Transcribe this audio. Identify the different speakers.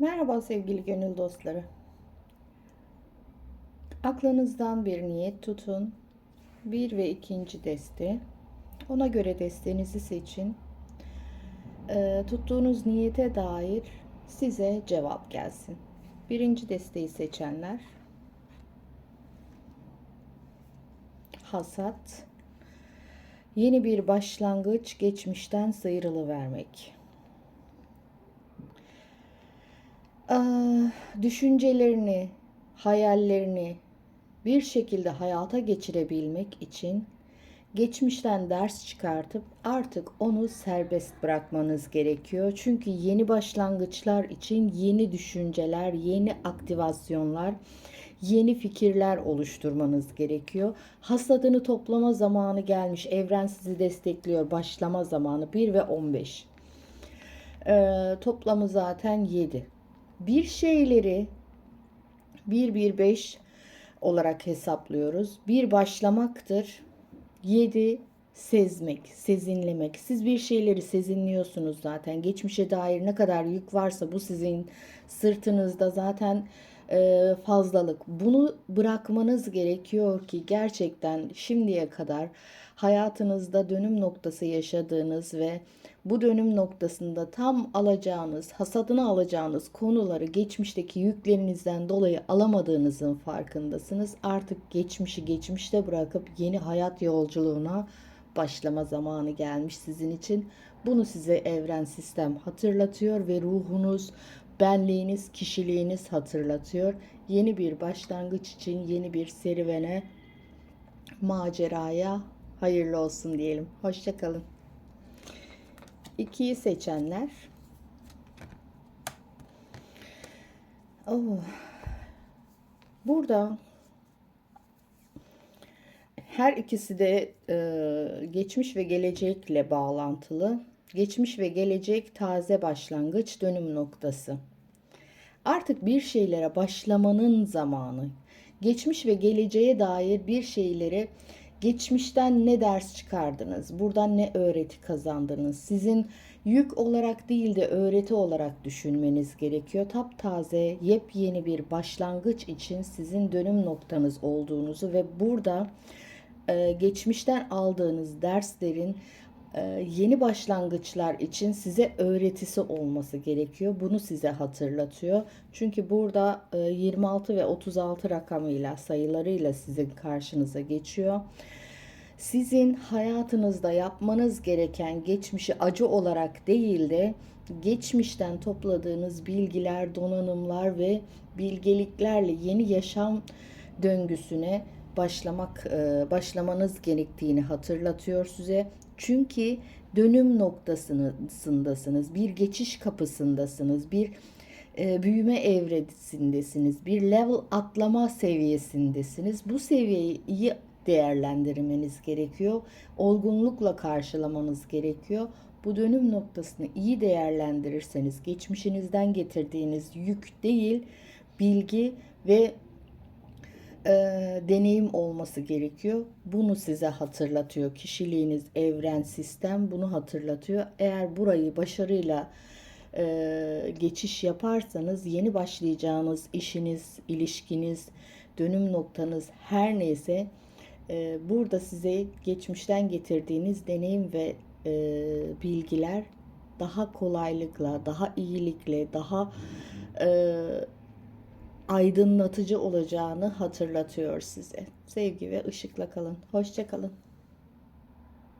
Speaker 1: Merhaba sevgili gönül dostları. Aklınızdan bir niyet tutun. Bir ve ikinci deste. Ona göre destenizi seçin. Ee, tuttuğunuz niyete dair size cevap gelsin. Birinci desteği seçenler. Hasat. Yeni bir başlangıç, geçmişten sıyrılıvermek. Ah, düşüncelerini, hayallerini bir şekilde hayata geçirebilmek için geçmişten ders çıkartıp artık onu serbest bırakmanız gerekiyor. Çünkü yeni başlangıçlar için yeni düşünceler, yeni aktivasyonlar, yeni fikirler oluşturmanız gerekiyor. Hasadını toplama zamanı gelmiş. Evren sizi destekliyor. Başlama zamanı 1 ve 15. Ee, toplamı zaten 7 bir şeyleri 1 1 5 olarak hesaplıyoruz. Bir başlamaktır. 7 sezmek, sezinlemek. Siz bir şeyleri sezinliyorsunuz zaten. Geçmişe dair ne kadar yük varsa bu sizin sırtınızda zaten e, fazlalık. Bunu bırakmanız gerekiyor ki gerçekten şimdiye kadar hayatınızda dönüm noktası yaşadığınız ve bu dönüm noktasında tam alacağınız, hasadını alacağınız konuları geçmişteki yüklerinizden dolayı alamadığınızın farkındasınız. Artık geçmişi geçmişte bırakıp yeni hayat yolculuğuna başlama zamanı gelmiş sizin için. Bunu size evren sistem hatırlatıyor ve ruhunuz, benliğiniz, kişiliğiniz hatırlatıyor. Yeni bir başlangıç için yeni bir serüvene, maceraya hayırlı olsun diyelim. Hoşçakalın. İkiyi seçenler. Oh. Burada her ikisi de e, geçmiş ve gelecekle bağlantılı. Geçmiş ve gelecek taze başlangıç dönüm noktası. Artık bir şeylere başlamanın zamanı. Geçmiş ve geleceğe dair bir şeyleri geçmişten ne ders çıkardınız? Buradan ne öğreti kazandınız? Sizin yük olarak değil de öğreti olarak düşünmeniz gerekiyor. Taptaze, yepyeni bir başlangıç için sizin dönüm noktanız olduğunuzu ve burada e, geçmişten aldığınız derslerin yeni başlangıçlar için size öğretisi olması gerekiyor. Bunu size hatırlatıyor. Çünkü burada e, 26 ve 36 rakamıyla sayılarıyla sizin karşınıza geçiyor. Sizin hayatınızda yapmanız gereken geçmişi acı olarak değil de geçmişten topladığınız bilgiler, donanımlar ve bilgeliklerle yeni yaşam döngüsüne başlamak e, başlamanız gerektiğini hatırlatıyor size. Çünkü dönüm noktasındasınız, bir geçiş kapısındasınız, bir e, büyüme evresindesiniz, bir level atlama seviyesindesiniz. Bu seviyeyi değerlendirmeniz gerekiyor. Olgunlukla karşılamanız gerekiyor. Bu dönüm noktasını iyi değerlendirirseniz geçmişinizden getirdiğiniz yük değil, bilgi ve e, deneyim olması gerekiyor. Bunu size hatırlatıyor. Kişiliğiniz, evren, sistem bunu hatırlatıyor. Eğer burayı başarıyla e, geçiş yaparsanız yeni başlayacağınız işiniz, ilişkiniz, dönüm noktanız her neyse e, burada size geçmişten getirdiğiniz deneyim ve e, bilgiler daha kolaylıkla, daha iyilikle, daha e, aydınlatıcı olacağını hatırlatıyor size. Sevgi ve ışıkla kalın. Hoşça kalın.